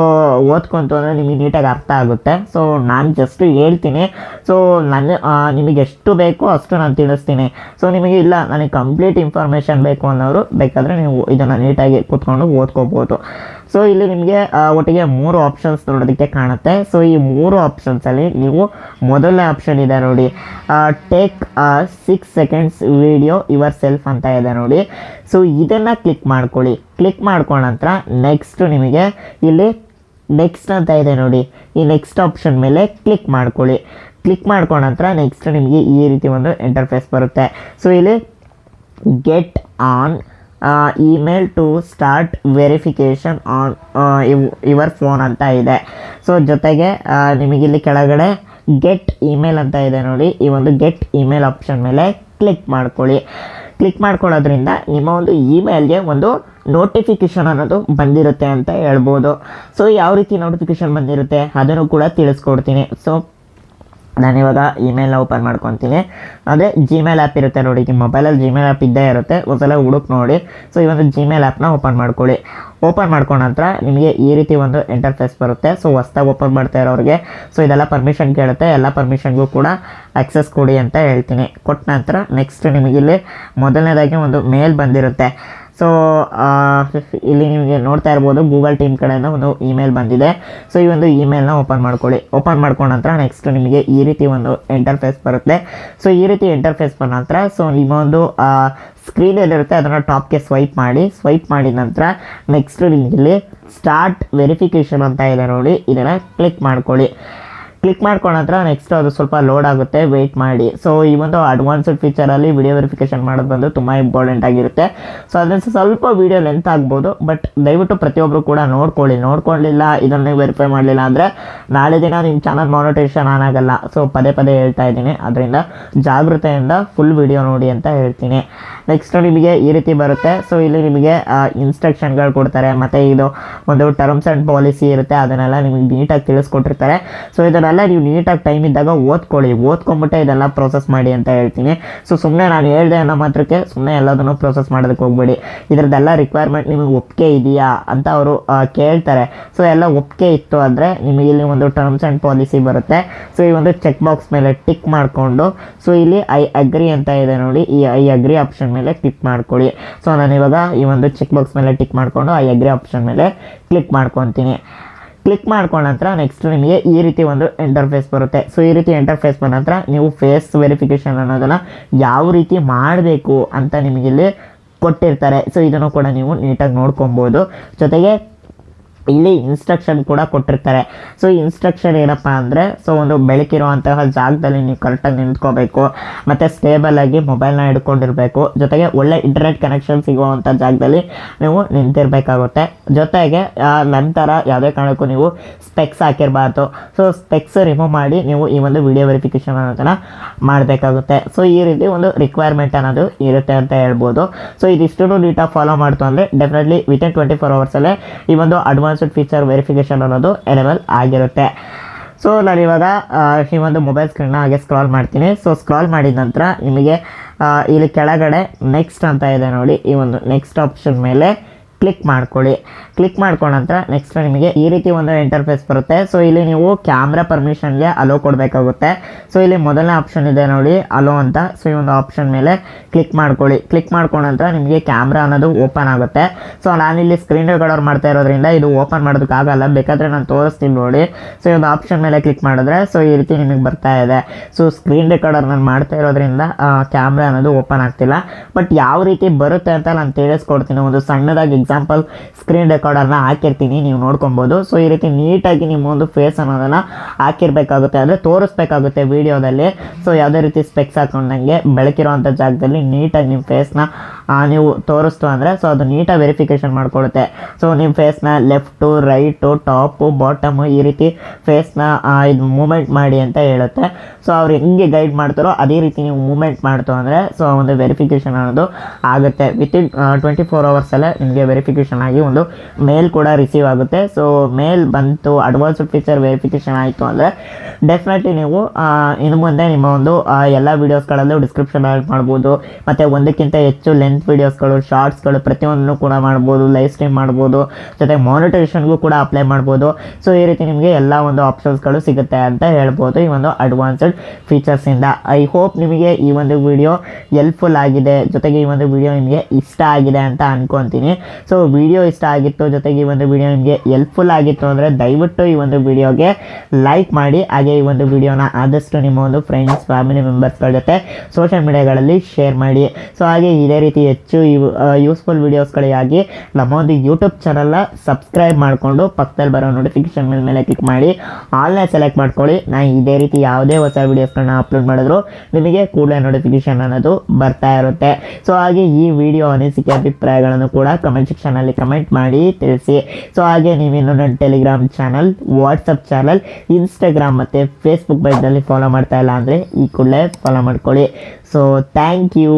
ಓದ್ಕೊಂತು ಅಂದರೆ ನಿಮಗೆ ನೀಟಾಗಿ ಅರ್ಥ ಆಗುತ್ತೆ. ಸೊ ನಾನು ಜಸ್ಟ್ ಹೇಳ್ತೀನಿ. ಸೊ ನನ್ನ ನಿಮಗೆ ಎಷ್ಟು ಬೇಕೋ ಅಷ್ಟು ನಾನು ತಿಳಿಸ್ತೀನಿ. ಸೊ ನಿಮಗೆ ಇಲ್ಲ, ನನಗೆ ಕಂಪ್ಲೀಟ್ ಇನ್ಫಾರ್ಮೇಷನ್ ಬೇಕು ಅನ್ನೋರು ಬೇಕಾದರೆ ನೀವು ಇದನ್ನು ನೀಟಾಗಿ ಕೂತ್ಕೊಂಡು ಓದ್ಕೋಬೋದು. ಸೊ ಇಲ್ಲಿ ನಿಮಗೆ ಒಟ್ಟಿಗೆ ಮೂರು ಆಪ್ಷನ್ಸ್ ನೋಡೋದಕ್ಕೆ ಕಾಣುತ್ತೆ. ಸೊ ಈ ಮೂರು ಆಪ್ಷನ್ಸಲ್ಲಿ ನೀವು ಮೊದಲನೇ ಆಪ್ಷನ್ ಇದೆ ನೋಡಿ. Take six seconds video yourself ಅಂತ ಇದೆ ನೋಡಿ. ಸೊ ಇದನ್ನು ಕ್ಲಿಕ್ ಮಾಡ್ಕೊಳ್ಳಿ. ಕ್ಲಿಕ್ ಮಾಡ್ಕೊಂಡ ನಂತರ ನೆಕ್ಸ್ಟ್ ನಿಮಗೆ ಇಲ್ಲಿ ನೆಕ್ಸ್ಟ್ ಅಂತ ಇದೆ ನೋಡಿ. ಈ ನೆಕ್ಸ್ಟ್ ಆಪ್ಷನ್ ಮೇಲೆ ಕ್ಲಿಕ್ ಮಾಡ್ಕೊಳ್ಳಿ. ಕ್ಲಿಕ್ ಮಾಡ್ಕೊಂಡ ನಂತರ ನೆಕ್ಸ್ಟ್ ನಿಮಗೆ ಈ ರೀತಿ ಒಂದು ಇಂಟರ್ಫೇಸ್ ಬರುತ್ತೆ. ಸೊ ಇಲ್ಲಿ get on email to start verification on your phone ಅಂತ ಇದೆ. ಸೊ ಜೊತೆಗೆ ನಿಮಗಿಲ್ಲಿ ಕೆಳಗಡೆ ಗೆಟ್ ಇಮೇಲ್ ಅಂತ ಇದೆ ನೋಡಿ. ಈ ಒಂದು ಗೆಟ್ ಇಮೇಲ್ ಆಪ್ಷನ್ ಮೇಲೆ ಕ್ಲಿಕ್ ಮಾಡ್ಕೊಳ್ಳಿ. ಕ್ಲಿಕ್ ಮಾಡ್ಕೊಳ್ಳೋದ್ರಿಂದ ನಿಮ್ಮ ಒಂದು ಇಮೇಲ್ಗೆ ಒಂದು ನೋಟಿಫಿಕೇಷನ್ ಅನ್ನೋದು ಬಂದಿರುತ್ತೆ ಅಂತ ಹೇಳ್ಬೋದು. ಸೊ ಯಾವ ರೀತಿ ನೋಟಿಫಿಕೇಷನ್ ಬಂದಿರುತ್ತೆ ಅದನ್ನು ಕೂಡ ತಿಳಿಸ್ಕೊಡ್ತೀನಿ. ಸೊ ನಾನಿವಾಗ ಇಮೇಲ್ನ ಓಪನ್ ಮಾಡ್ಕೊತೀನಿ. ಅದೇ ಜಿಮೇಲ್ ಆ್ಯಪ್ ಇರುತ್ತೆ ನೋಡಿ ನಿಮ್ಮ ಮೊಬೈಲಲ್ಲಿ ಜಿಮೇಲ್ ಆ್ಯಪ್ ಇದ್ದೇ ಇರುತ್ತೆ. ಒಂದ್ಸಲ ಹುಡುಕ್ ನೋಡಿ. ಸೊ ಈ ಒಂದು ಜಿಮೇಲ್ ಆ್ಯಪ್ನ ಓಪನ್ ಮಾಡ್ಕೊಳ್ಳಿ. ಓಪನ್ ಮಾಡ್ಕೊಂಡ ನಂತರ ನಿಮಗೆ ಈ ರೀತಿ ಒಂದು ಇಂಟರ್ಫೇಸ್ ಬರುತ್ತೆ. ಸೊ ಹೊಸ್ದಾಗಿ ಓಪನ್ ಮಾಡ್ತಾ ಇರೋರಿಗೆ ಸೊ ಇದೆಲ್ಲ ಪರ್ಮಿಷನ್ ಕೇಳುತ್ತೆ. ಎಲ್ಲ ಪರ್ಮಿಷನ್ಗೂ ಕೂಡ ಆಕ್ಸೆಸ್ ಕೊಡಿ ಅಂತ ಹೇಳ್ತೀನಿ. ಕೊಟ್ಟ ನಂತರ ನೆಕ್ಸ್ಟ್ ನಿಮಗಿಲ್ಲಿ ಮೊದಲನೇದಾಗಿ ಒಂದು ಮೇಲ್ ಬಂದಿರುತ್ತೆ. ಸೊ ಇಲ್ಲಿ ನಿಮಗೆ ನೋಡ್ತಾ ಇರ್ಬೋದು ಗೂಗಲ್ ಟೀಮ್ ಕಡೆಯಿಂದ ಒಂದು ಇಮೇಲ್ ಬಂದಿದೆ. ಸೊ ಈ ಒಂದು ಇಮೇಲ್ನ ಓಪನ್ ಮಾಡ್ಕೊಳ್ಳಿ. ಓಪನ್ ಮಾಡ್ಕೊಂಡ ನಂತರ ನೆಕ್ಸ್ಟ್ ನಿಮಗೆ ಈ ರೀತಿ ಒಂದು ಇಂಟರ್ಫೇಸ್ ಬರುತ್ತೆ. ಸೊ ಈ ರೀತಿ ಇಂಟರ್ಫೇಸ್ ಬಂದ ನಂತರ ಸೊ ನಿಮ್ಮ ಒಂದು ಸ್ಕ್ರೀನ್ ಏನಿರುತ್ತೆ ಅದನ್ನು ಟಾಪ್ಗೆ ಸ್ವೈಪ್ ಮಾಡಿ. ಸ್ವೈಪ್ ಮಾಡಿದ ನಂತರ ನೆಕ್ಸ್ಟ್ ನಿಮಗೆ ಇಲ್ಲಿ ಸ್ಟಾರ್ಟ್ ವೆರಿಫಿಕೇಷನ್ ಅಂತ ಇದೆ ನೋಡಿ. ಇದನ್ನು ಕ್ಲಿಕ್ ಮಾಡ್ಕೊಳ್ಳಿ. ಕ್ಲಿಕ್ ಮಾಡ್ಕೊಂಡ್ರ ನೆಕ್ಸ್ಟ್ ಅದು ಸ್ವಲ್ಪ ಲೋಡ್ ಆಗುತ್ತೆ. ವೆಯ್ಟ್ ಮಾಡಿ. ಸೊ ಈ ಒಂದು ಅಡ್ವಾನ್ಸ್ಡ್ ಫೀಚರಲ್ಲಿ ವಿಡಿಯೋ ವೆರಿಫಿಕೇಷನ್ ಮಾಡೋದು ಬಂದು ತುಂಬ ಇಂಪಾರ್ಟೆಂಟ್ ಆಗಿರುತ್ತೆ. ಸೊ ಅದನ್ನು ಸ್ವಲ್ಪ ವಿಡಿಯೋ ಲೆಂತ್ ಆಗ್ಬೋದು ಬಟ್ ದಯವಿಟ್ಟು ಪ್ರತಿಯೊಬ್ಬರು ಕೂಡ ನೋಡ್ಕೊಳ್ಳಿ. ನೋಡ್ಕೊಳ್ಳಿಲ್ಲ ಇದನ್ನೇ ವೆರಿಫೈ ಮಾಡಲಿಲ್ಲ ಅಂದರೆ ನಾಳೆ ದಿನ ನಿಮ್ಮ ಚಾನಲ್ ಮಾನಿಟೇಷನ್ ಆನ್ ಆಗಲ್ಲ. ಸೊ ಪದೇ ಪದೇ ಹೇಳ್ತಾ ಇದ್ದೀನಿ. ಅದರಿಂದ ಜಾಗೃತೆಯಿಂದ ಫುಲ್ ವಿಡಿಯೋ ನೋಡಿ ಅಂತ ಹೇಳ್ತೀನಿ. ನೆಕ್ಸ್ಟ್ ನಿಮಗೆ ಈ ರೀತಿ ಬರುತ್ತೆ. ಸೊ ಇಲ್ಲಿ ನಿಮಗೆ ಇನ್ಸ್ಟ್ರಕ್ಷನ್ಗಳು ಕೊಡ್ತಾರೆ. ಮತ್ತು ಇದು ಒಂದು ಟರ್ಮ್ಸ್ ಆ್ಯಂಡ್ ಪಾಲಿಸಿ ಇರುತ್ತೆ. ಅದನ್ನೆಲ್ಲ ನಿಮಗೆ ನೀಟಾಗಿ ತಿಳಿಸ್ಕೊಟ್ಟಿರ್ತಾರೆ. ಸೊ ಇದನ್ನೆಲ್ಲ ನೀವು ನೀಟಾಗಿ ಟೈಮ್ ಇದ್ದಾಗ ಓದ್ಕೊಳ್ಳಿ. ಓದ್ಕೊಂಬಿಟ್ಟೆ ಇದೆಲ್ಲ ಪ್ರೊಸೆಸ್ ಮಾಡಿ ಅಂತ ಹೇಳ್ತೀನಿ. ಸೊ ಸುಮ್ಮನೆ ನಾನು ಹೇಳಿದೆ ಅನ್ನೋ ಮಾತ್ರಕ್ಕೆ ಸುಮ್ಮನೆ ಎಲ್ಲದನ್ನು ಪ್ರೊಸೆಸ್ ಮಾಡೋದಕ್ಕೆ ಹೋಗ್ಬೇಡಿ. ಇದರದ್ದೆಲ್ಲ ರಿಕ್ವೈರ್ಮೆಂಟ್ ನಿಮಗೆ ಒಪ್ಪಿಗೆ ಇದೆಯಾ ಅಂತ ಅವರು ಕೇಳ್ತಾರೆ. ಸೊ ಎಲ್ಲ ಒಪ್ಪಿಗೆ ಇತ್ತು ಅಂದರೆ ನಿಮಗೆ ಇಲ್ಲಿ ಒಂದು ಟರ್ಮ್ಸ್ ಆ್ಯಂಡ್ ಪಾಲಿಸಿ ಬರುತ್ತೆ. ಸೊ ಈ ಒಂದು ಚೆಕ್ ಬಾಕ್ಸ್ ಮೇಲೆ ಟಿಕ್ ಮಾಡಿಕೊಂಡು ಸೊ ಇಲ್ಲಿ ಐ ಅಗ್ರಿ ಅಂತ ಇದೆ ನೋಡಿ. ಈ ಐ ಅಗ್ರಿ ಆಪ್ಷನ್ ಮೇಲೆ ಕ್ಲಿಕ್ ಮಾಡ್ಕೊಳ್ಳಿ. ಸೊ ನಾನು ಇವಾಗ ಈ ಒಂದು ಚೆಕ್ ಬಾಕ್ಸ್ ಮೇಲೆ ಟಿಕ್ ಮಾಡಿಕೊಂಡು ಐ ಎಗ್ರಿ ಆಪ್ಷನ್ ಮೇಲೆ ಕ್ಲಿಕ್ ಮಾಡ್ಕೊತೀನಿ. ಕ್ಲಿಕ್ ಮಾಡ್ಕೊಂಡ ನಂತರ ನೆಕ್ಸ್ಟ್ ನಿಮಗೆ ಈ ರೀತಿ ಒಂದು ಇಂಟರ್ಫೇಸ್ ಬರುತ್ತೆ. ಸೊ ಈ ರೀತಿ ಇಂಟರ್ಫೇಸ್ ಬಂದ ನಂತರ ನೀವು ಫೇಸ್ ವೆರಿಫಿಕೇಷನ್ ಅನ್ನೋದನ್ನು ಯಾವ ರೀತಿ ಮಾಡಬೇಕು ಅಂತ ನಿಮಗೆ ಇಲ್ಲಿ ಕೊಟ್ಟಿರ್ತಾರೆ. ಸೊ ಇದನ್ನು ಕೂಡ ನೀವು ನೀಟಾಗಿ ನೋಡ್ಕೊಬೋದು. ಜೊತೆಗೆ ಇಲ್ಲಿ ಇನ್ಸ್ಟ್ರಕ್ಷನ್ ಕೂಡ ಕೊಟ್ಟಿರ್ತಾರೆ. ಸೊ ಇನ್ಸ್ಟ್ರಕ್ಷನ್ ಏನಪ್ಪ ಅಂದರೆ ಸೊ ಒಂದು ಬೆಳಕಿರುವಂತಹ ಜಾಗದಲ್ಲಿ ನೀವು ಕರೆಕ್ಟಾಗಿ ನಿಂತ್ಕೋಬೇಕು. ಮತ್ತು ಸ್ಟೇಬಲ್ ಆಗಿ ಮೊಬೈಲ್ನ ಹಿಡ್ಕೊಂಡಿರಬೇಕು. ಜೊತೆಗೆ ಒಳ್ಳೆ ಇಂಟರ್ನೆಟ್ ಕನೆಕ್ಷನ್ ಸಿಗುವಂಥ ಜಾಗದಲ್ಲಿ ನೀವು ನಿಂತಿರಬೇಕಾಗುತ್ತೆ. ಜೊತೆಗೆ ನಂತರ ಯಾವುದೇ ಕಾರಣಕ್ಕೂ ನೀವು ಸ್ಪೆಕ್ಸ್ ಹಾಕಿರಬಾರ್ದು. ಸೊ ಸ್ಪೆಕ್ಸ್ ರಿಮೂವ್ ಮಾಡಿ ನೀವು ಈ ಒಂದು ವಿಡಿಯೋ ವೆರಿಫಿಕೇಷನ್ ಅನ್ನೋದನ್ನು ಮಾಡಬೇಕಾಗುತ್ತೆ. ಸೊ ಈ ರೀತಿ ಒಂದು ರಿಕ್ವೈರ್ಮೆಂಟ್ ಅನ್ನೋದು ಇರುತ್ತೆ ಅಂತ ಹೇಳ್ಬೋದು. ಸೊ ಇದಿಷ್ಟು ನೀಟಾಗಿ ಫಾಲೋ ಮಾಡ್ತು ಅಂದರೆ ಡೆಫಿನೆಟ್ಲಿ ವಿತಿನ್ ಟ್ವೆಂಟಿ ಫೋರ್ ಅವರ್ಸಲ್ಲೇ ಈ ಒಂದು ಅಡ್ವಾನ್ಸ್ಡ್ ಫೀಚರ್ ವೆರಿಫಿಕೇಷನ್ ಅನ್ನೋದು ಎನೇಬಲ್ ಆಗಿರುತ್ತೆ. ಸೊ ನಾನು ಇವಾಗ ಈ ಒಂದು ಮೊಬೈಲ್ ಸ್ಕ್ರೀನ್ನ ಹಾಗೆ ಸ್ಕ್ರಾಲ್ ಮಾಡ್ತೀನಿ. ಸೊ ಸ್ಕ್ರಾಲ್ ಮಾಡಿದ ನಂತರ ನಿಮಗೆ ಇಲ್ಲಿ ಕೆಳಗಡೆ ನೆಕ್ಸ್ಟ್ ಅಂತ ಇದೆ ನೋಡಿ. ಈ ಒಂದು ನೆಕ್ಸ್ಟ್ ಆಪ್ಷನ್ ಮೇಲೆ ಕ್ಲಿಕ್ ಮಾಡ್ಕೊಳ್ಳಿ. ಕ್ಲಿಕ್ ಮಾಡ್ಕೊಂಡ ನಂತರ ನೆಕ್ಸ್ಟ್ ನಿಮಗೆ ಈ ರೀತಿ ಒಂದು ಇಂಟರ್ಫೇಸ್ ಬರುತ್ತೆ. ಸೊ ಇಲ್ಲಿ ನೀವು ಕ್ಯಾಮ್ರಾ ಪರ್ಮಿಷನ್ಗೆ ಅಲೋ ಕೊಡಬೇಕಾಗುತ್ತೆ. ಸೊ ಇಲ್ಲಿ ಮೊದಲನೇ ಆಪ್ಷನ್ ಇದೆ ನೋಡಿ ಅಲೋ ಅಂತ. ಸೊ ಈ ಒಂದು ಆಪ್ಷನ್ ಮೇಲೆ ಕ್ಲಿಕ್ ಮಾಡ್ಕೊಳ್ಳಿ. ಕ್ಲಿಕ್ ಮಾಡ್ಕೊಂಡ ನಂತರ ನಿಮಗೆ ಕ್ಯಾಮ್ರಾ ಅನ್ನೋದು ಓಪನ್ ಆಗುತ್ತೆ. ಸೊ ನಾನಿಲ್ಲಿ ಸ್ಕ್ರೀನ್ ರೆಕಾರ್ಡರ್ ಮಾಡ್ತಾ ಇರೋದ್ರಿಂದ ಇದು ಓಪನ್ ಮಾಡೋದಕ್ಕಾಗಲ್ಲ ಬೇಕಾದರೆ ನಾನು ತೋರಿಸ್ತೀನಿ ನೋಡಿ. ಸೊ ಈ ಒಂದು ಆಪ್ಷನ್ ಮೇಲೆ ಕ್ಲಿಕ್ ಮಾಡಿದ್ರೆ ಸೊ ಈ ರೀತಿ ನಿಮಗೆ ಬರ್ತಾ ಇದೆ. ಸೊ ಸ್ಕ್ರೀನ್ ರೆಕಾರ್ಡರ್ ನಾನು ಮಾಡ್ತಾ ಇರೋದ್ರಿಂದ ಕ್ಯಾಮ್ರಾ ಅನ್ನೋದು ಓಪನ್ ಆಗ್ತಿಲ್ಲ. ಬಟ್ ಯಾವ ರೀತಿ ಬರುತ್ತೆ ಅಂತ ನಾನು ತಿಳಿಸ್ಕೊಡ್ತೀನಿ. ಒಂದು ಸಣ್ಣದಾಗಿ ಎಕ್ಸಾಂಪಲ್ ಸ್ಕ್ರೀನ್ ರೆಕಾರ್ಡರ್ನ ಹಾಕಿರ್ತೀನಿ, ನೀವು ನೋಡ್ಕೊಬೋದು. ಸೊ ಈ ರೀತಿ ನೀಟಾಗಿ ನಿಮ್ಮ ಒಂದು ಫೇಸ್ ಅನ್ನೋದನ್ನು ಹಾಕಿರ್ಬೇಕಾಗುತ್ತೆ. ಅಂದರೆ ತೋರಿಸ್ಬೇಕಾಗುತ್ತೆ ವೀಡಿಯೋದಲ್ಲಿ ಸೊ ಯಾವುದೇ ರೀತಿ ಸ್ಪೆಕ್ಸ್ ಹಾಕೊಂಡಂಗೆ ಬೆಳಕಿರುವಂಥ ಜಾಗದಲ್ಲಿ ನೀಟಾಗಿ ನಿಮ್ಮ ಫೇಸ್ನ ನೀವು ತೋರಿಸ್ತು ಅಂದರೆ ಸೊ ಅದು ನೀಟಾಗಿ ವೆರಿಫಿಕೇಷನ್ ಮಾಡ್ಕೊಳುತ್ತೆ. ಸೊ ನಿಮ್ಮ ಫೇಸ್ನ ಲೆಫ್ಟು ರೈಟು ಟಾಪು ಬಾಟಮು ಈ ರೀತಿ ಫೇಸ್ನ ಇದು ಮೂಮೆಂಟ್ ಮಾಡಿ ಅಂತ ಹೇಳುತ್ತೆ. ಸೊ ಅವ್ರು ಹೆಂಗೆ ಗೈಡ್ ಮಾಡ್ತಾರೋ ಅದೇ ರೀತಿ ನೀವು ಮೂಮೆಂಟ್ ಮಾಡ್ತು ಅಂದರೆ ಸೊ ಒಂದು ವೆರಿಫಿಕೇಷನ್ ಅನ್ನೋದು ಆಗುತ್ತೆ. ವಿತಿನ್ ಟ್ವೆಂಟಿ ಫೋರ್ ಅವರ್ಸಲ್ಲೇ ನಿಮಗೆ ವೆರಿಫಿಕೇಷನ್ ಆಗಿ ಒಂದು ಮೇಲ್ ಕೂಡ ರಿಸೀವ್ ಆಗುತ್ತೆ. ಸೊ ಮೇಲ್ ಬಂತು ಅಡ್ವಾನ್ಸ್ಡ್ ಫೀಚರ್ ವೆರಿಫಿಕೇಷನ್ ಆಯಿತು ಅಂದರೆ ಡೆಫಿನೆಟ್ಲಿ ನೀವು ಇನ್ನು ಮುಂದೆ ನಿಮ್ಮ ಒಂದು ಎಲ್ಲ ವೀಡಿಯೋಸ್ಗಳಲ್ಲೂ ಡಿಸ್ಕ್ರಿಪ್ಷನ್ ಮಾಡ್ಬೋದು. ಮತ್ತು ಒಂದಕ್ಕಿಂತ ಹೆಚ್ಚು ಲೆಂತ್ ವೀಡಿಯೋಸ್ಗಳು ಶಾರ್ಟ್ಸ್ಗಳು ಪ್ರತಿಯೊಂದನ್ನು ಕೂಡ ಮಾಡ್ಬೋದು ಲೈವ್ ಸ್ಟ್ರೀಮ್ ಮಾಡ್ಬೋದು, ಜೊತೆಗೆ ಮಾನಿಟೈಸೇಷನ್ಗೂ ಕೂಡ ಅಪ್ಲೈ ಮಾಡ್ಬೋದು. ಸೊ ಈ ರೀತಿ ನಿಮಗೆ ಎಲ್ಲ ಒಂದು ಆಪ್ಷನ್ಸ್ಗಳು ಸಿಗುತ್ತೆ ಅಂತ ಹೇಳ್ಬೋದು. ಈ ಒಂದು ಅಡ್ವಾನ್ಸ್ಡ್ ಫೀಚರ್ಸಿಂದ ಐ ಹೋಪ್ ನಿಮಗೆ ಈ ಒಂದು ವಿಡಿಯೋ ಹೆಲ್ಪ್ಫುಲ್ ಆಗಿದೆ. ಜೊತೆಗೆ ಈ ಒಂದು ವಿಡಿಯೋ ನಿಮಗೆ ಇಷ್ಟ ಆಗಿದೆ ಅಂತ ಅನ್ಕೊತೀನಿ. ಸೊ ವಿಡಿಯೋ ಇಷ್ಟ ಆಗಿತ್ತು, ಜೊತೆಗೆ ಈ ಒಂದು ವಿಡಿಯೋ ನಿಮಗೆ ಹೆಲ್ಪ್ಫುಲ್ ಆಗಿತ್ತು ಅಂದರೆ ದಯವಿಟ್ಟು ಈ ಒಂದು ವಿಡಿಯೋಗೆ ಲೈಕ್ ಮಾಡಿ. ಹಾಗೆ ಈ ಒಂದು ವಿಡಿಯೋನ ಆದಷ್ಟು ನಿಮ್ಮ ಒಂದು ಫ್ರೆಂಡ್ಸ್ ಫ್ಯಾಮಿಲಿ ಮೆಂಬರ್ಸ್ಗಳ ಜೊತೆ ಸೋಷಿಯಲ್ ಮೀಡಿಯಾಗಳಲ್ಲಿ ಶೇರ್ ಮಾಡಿ. ಸೊ ಹಾಗೆ ಇದೇ ರೀತಿ ಹೆಚ್ಚು ಯೂಸ್ಫುಲ್ ವೀಡಿಯೋಸ್ಗಳಿಗಾಗಿ ನಮ್ಮ ಒಂದು ಯೂಟ್ಯೂಬ್ ಚಾನಲ್ನ ಸಬ್ಸ್ಕ್ರೈಬ್ ಮಾಡಿಕೊಂಡು ಪಕ್ಕದಲ್ಲಿ ಬರೋ ನೋಟಿಫಿಕೇಶನ್ ಮೇಲೆ ಕ್ಲಿಕ್ ಮಾಡಿ ಆನ್ಲೈನ್ ಸೆಲೆಕ್ಟ್ ಮಾಡ್ಕೊಳ್ಳಿ. ನಾನು ಇದೇ ರೀತಿ ಯಾವುದೇ ಹೊಸ ವೀಡಿಯೋಸ್ಗಳನ್ನ ಅಪ್ಲೋಡ್ ಮಾಡಿದ್ರು ನಿಮಗೆ ಕೂಡಲೇ ನೋಟಿಫಿಕೇಶನ್ ಅನ್ನೋದು ಬರ್ತಾ ಇರುತ್ತೆ. ಸೊ ಹಾಗೆ ಈ ವಿಡಿಯೋ ಅನಿಸಿಕೆ ಅಭಿಪ್ರಾಯಗಳನ್ನು ಕೂಡ ಕಮೆಂಟ್ ಸೆಕ್ಷನಲ್ಲಿ ಕಮೆಂಟ್ ಮಾಡಿ, ತಿಳಿಸಿ. ಸೊ ಹಾಗೆ ನೀವಿನ್ನು ನನ್ನ Telegram channel WhatsApp channel Instagram ಮತ್ತು ಫೇಸ್ಬುಕ್ ಪೇಜ್ನಲ್ಲಿ ಫಾಲೋ ಮಾಡ್ತಾ ಇಲ್ಲ ಅಂದರೆ ಈ ಕೂಡಲೇ ಫಾಲೋ ಮಾಡ್ಕೊಳ್ಳಿ. So thank you